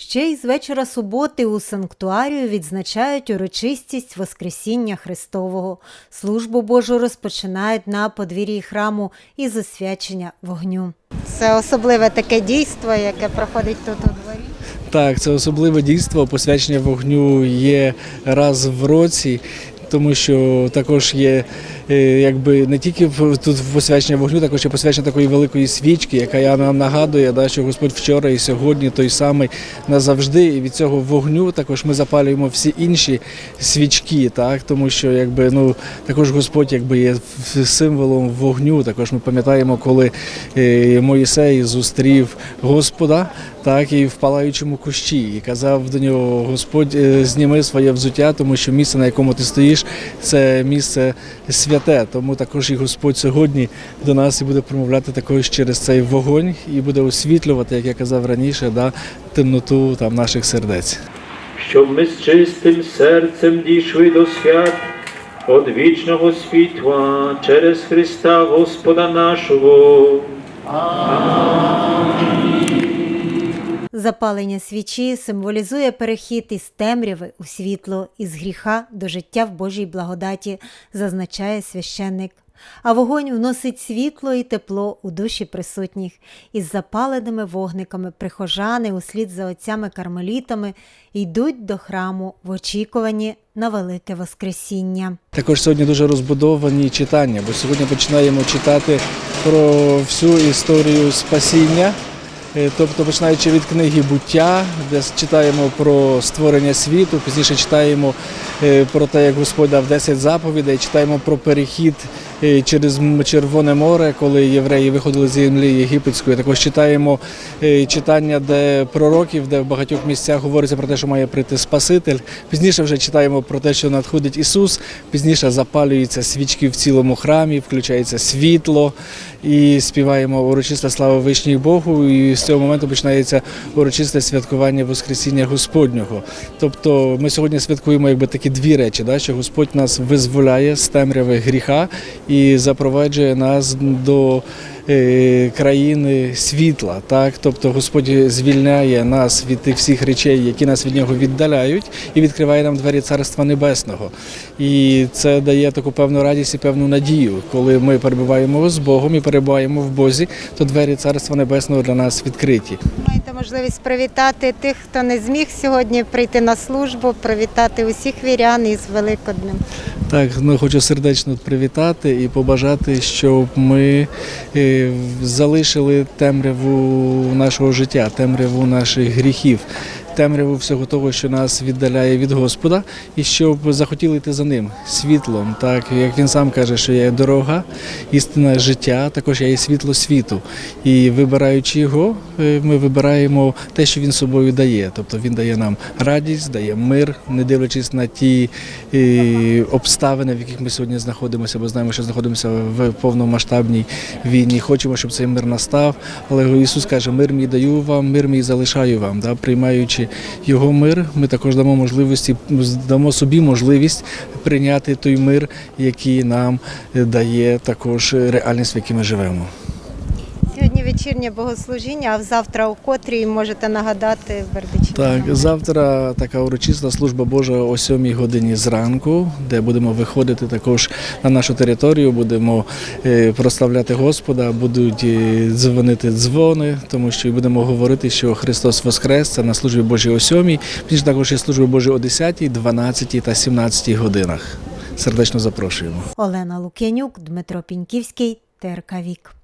Ще й з вечора суботи у санктуарію відзначають урочистість Воскресіння Христового. Службу Божу розпочинають на подвір'ї храму із освячення вогню. Це особливе таке дійство, яке проходить тут у дворі. Так, це особливе дійство. Посвячення вогню є раз в році, тому що також є е, якби не тільки тут посвячення вогню, також є посвячення такої великої свічки, яка нам нагадує, да, що Господь вчора і сьогодні той самий назавжди. І від цього вогню також ми запалюємо всі інші свічки, так тому що якби ну також Господь якби є символом вогню. Також ми пам'ятаємо, коли е, Моїсей зустрів Господа, так і в палаючому кущі, і казав до нього: Господь, е, зніми своє взуття, тому що місце, на якому ти стоїш, це місце святе. Тому також і Господь сьогодні до нас і буде промовляти також через цей вогонь і буде освітлювати, як я казав раніше, да, темноту там наших сердець. щоб ми з чистим серцем дійшли до свят од вічного світла через Христа Господа нашого. Запалення свічі символізує перехід із темряви у світло, із гріха до життя в Божій благодаті, зазначає священник. А вогонь вносить світло і тепло у душі присутніх. Із запаленими вогниками прихожани услід за отцями кармелітами йдуть до храму в очікуванні на велике Воскресіння. Також сьогодні дуже розбудовані читання, бо сьогодні починаємо читати про всю історію спасіння. Е, Тобто, починаючи від книги буття, де читаємо про створення світу, пізніше читаємо е, про те, як Господь дав 10 заповідей, читаємо про перехід через Червоне море, коли євреї виходили з землі єгипетської. Також читаємо е, читання, де пророків, де в багатьох місцях говориться про те, що має прийти Спаситель. Пізніше вже читаємо про те, що надходить Ісус. Пізніше запалюються свічки в цілому храмі, включається світло і співаємо урочиста слава вишній Богу. І з цього моменту починається урочисте святкування Воскресіння Господнього. Тобто ми сьогодні святкуємо якби такі дві речі, да, що Господь нас визволяє з темряви гріха і запроваджує нас до е, країни світла. Так? Тобто Господь звільняє нас від тих всіх речей, які нас від нього віддаляють, і відкриває нам двері Царства Небесного. І це дає таку певну радість і певну надію. Коли ми перебуваємо з Богом і перебуваємо в Бозі, то двері Царства Небесного для нас відкриті. Можливість привітати тих, хто не зміг сьогодні прийти на службу, привітати усіх вірян із Великоднем. Так, ну хочу сердечно привітати і побажати, щоб ми е, залишили темряву нашого життя, темряву наших гріхів, темряву всього того, що нас віддаляє від Господа, і щоб захотіли йти за ним світлом. Так як він сам каже, що я є дорога, істина життя, також я є світло світу. І вибираючи його, е, ми вибираємо те, що він собою дає. Тобто він дає нам радість, дає мир, не дивлячись на ті е, обставини, в яких ми сьогодні знаходимося, бо знаємо, що знаходимося в повномасштабній війні. Хочемо, щоб цей мир настав. Але Ісус каже: мир мій даю вам, мир мій залишаю вам. Да? Приймаючи його мир, ми також дамо можливості, дамо собі можливість прийняти той мир, який нам дає також реальність, в якій ми живемо. Вечірнє богослужіння, а завтра у котрій можете нагадати Бердичі. Так, завтра така урочиста служба Божа о 7 годині зранку, де будемо виходити також на нашу територію, будемо е, прославляти Господа, будуть е, дзвонити дзвони, тому що і будемо говорити, що Христос Воскрес це на службі Божій о 7, пізніше також є служби Божі о 10, 12 та 17 годинах. Сердечно запрошуємо. Олена Лук'янюк, Дмитро Піньківський, ТРК Вік.